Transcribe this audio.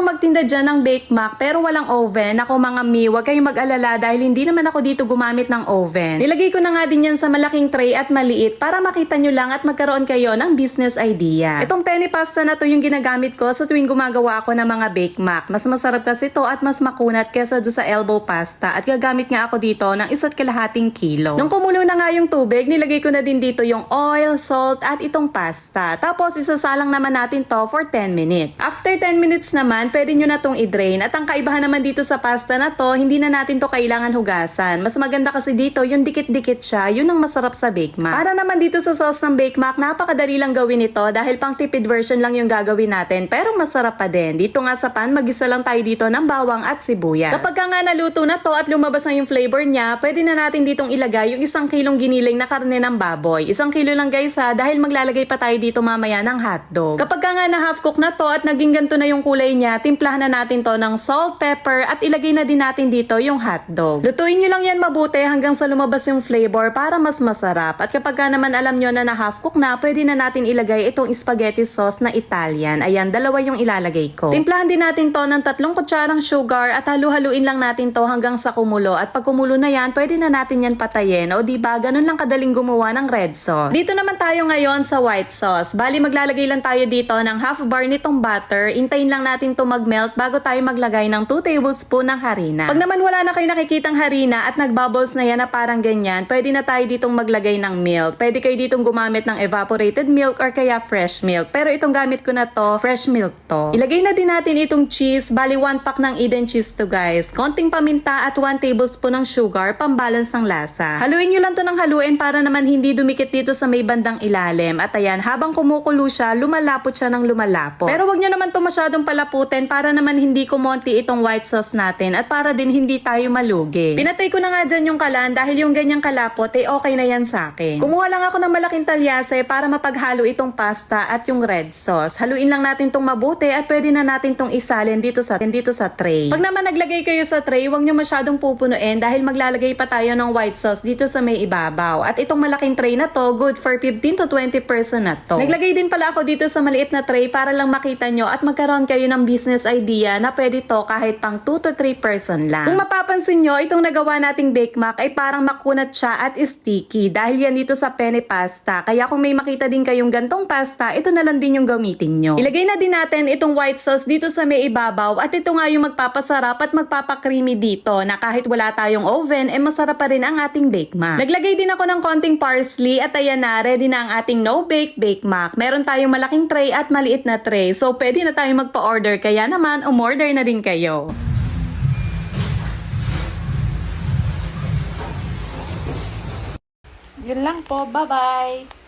so much. Magtinda dyan ng Bake Mac pero walang oven, ako mga mi, huwag kayong mag-alala dahil hindi naman ako dito gumamit ng oven. Nilagay ko na nga din yan sa malaking tray at maliit para makita nyo lang at magkaroon kayo ng business idea. Itong penny pasta na to yung ginagamit ko sa tuwing gumagawa ako ng mga Bake Mac. Mas masarap kasi to at mas makunat kesa doon sa elbow pasta at gagamit nga ako dito ng isa't kalahating kilo. Nung kumulo na nga yung tubig, nilagay ko na din dito yung oil, salt at itong pasta. Tapos isasalang naman natin to for 10 minutes. After 10 minutes naman, pwede nyo na tong i-drain. At ang kaibahan naman dito sa pasta na to, hindi na natin to kailangan hugasan. Mas maganda kasi dito, yung dikit-dikit siya, yun ang masarap sa Bake Mac. Para naman dito sa sauce ng Bake Mac, napakadali lang gawin ito dahil pang tipid version lang yung gagawin natin. Pero masarap pa din. Dito nga sa pan, magisa lang tayo dito ng bawang at sibuyas. Kapag ka nga naluto na to at lumabas na yung flavor niya, pwede na natin ditong ilagay yung isang kilong giniling na karne ng baboy. Isang kilo lang guys ha, dahil maglalagay pa tayo dito mamaya ng hotdog. Kapag ka nga na half cook na to at naging ganito na yung kulay niya, timplahan na natin to ng salt, pepper at ilagay na din natin dito yung hotdog. Lutuin nyo lang yan mabuti hanggang sa lumabas yung flavor para mas masarap. At kapag ka naman alam nyo na na half cook na, pwede na natin ilagay itong spaghetti sauce na Italian. Ayan, dalawa yung ilalagay ko. Timplahan din natin to ng tatlong kutsarang sugar at halu-haluin lang natin to hanggang sa kumulo. At pag kumulo na yan, pwede na natin yan patayin. O di ba ganun lang kadaling gumawa ng red sauce. Dito naman tayo ngayon sa white sauce. Bali maglalagay lang tayo dito ng half bar nitong butter. Intayin lang natin to mag-melt bago tayo maglagay ng 2 tablespoon ng harina. Pag naman wala na kayo nakikitang harina at nag-bubbles na yan na parang ganyan, pwede na tayo ditong maglagay ng milk. Pwede kayo ditong gumamit ng evaporated milk or kaya fresh milk. Pero itong gamit ko na to, fresh milk to. Ilagay na din natin itong cheese. Bali 1 pack ng Eden cheese to guys. Konting paminta at 1 tablespoon ng sugar pambalance ng lasa. Haluin nyo lang to ng haluin para naman hindi dumikit dito sa may bandang ilalim. At ayan, habang kumukulo siya, lumalapot siya ng lumalapot. Pero wag nyo naman to masyadong palaputin para naman hindi kumonti itong white sauce natin at para din hindi tayo malugi. Pinatay ko na nga dyan yung kalan dahil yung ganyang kalapot eh okay na yan sa akin. Kumuha lang ako ng malaking talyase para mapaghalo itong pasta at yung red sauce. Haluin lang natin tong mabuti at pwede na natin tong isalin dito sa dito sa tray. Pag naman naglagay kayo sa tray, wag nyo masyadong pupunuin dahil maglalagay pa tayo ng white sauce dito sa may ibabaw. At itong malaking tray na to, good for 15 to 20 person na to. Naglagay din pala ako dito sa maliit na tray para lang makita nyo at magkaroon kayo ng business idea na pwede to kahit pang 2 to 3 person lang. Kung mapapansin nyo, itong nagawa nating Bake Mac ay parang makunat siya at sticky dahil yan dito sa penne pasta. Kaya kung may makita din kayong gantong pasta, ito na lang din yung gamitin nyo. Ilagay na din natin itong white sauce dito sa may ibabaw at ito nga yung magpapasarap at magpapakreamy dito na kahit wala tayong oven, eh masarap pa rin ang ating Bake Mac. Naglagay din ako ng konting parsley at ayan na, ready na ang ating no-bake Bake Mac. Meron tayong malaking tray at maliit na tray. So pwede na tayong magpa-order kaya naman umorder na din kayo. Yun lang po. Bye-bye!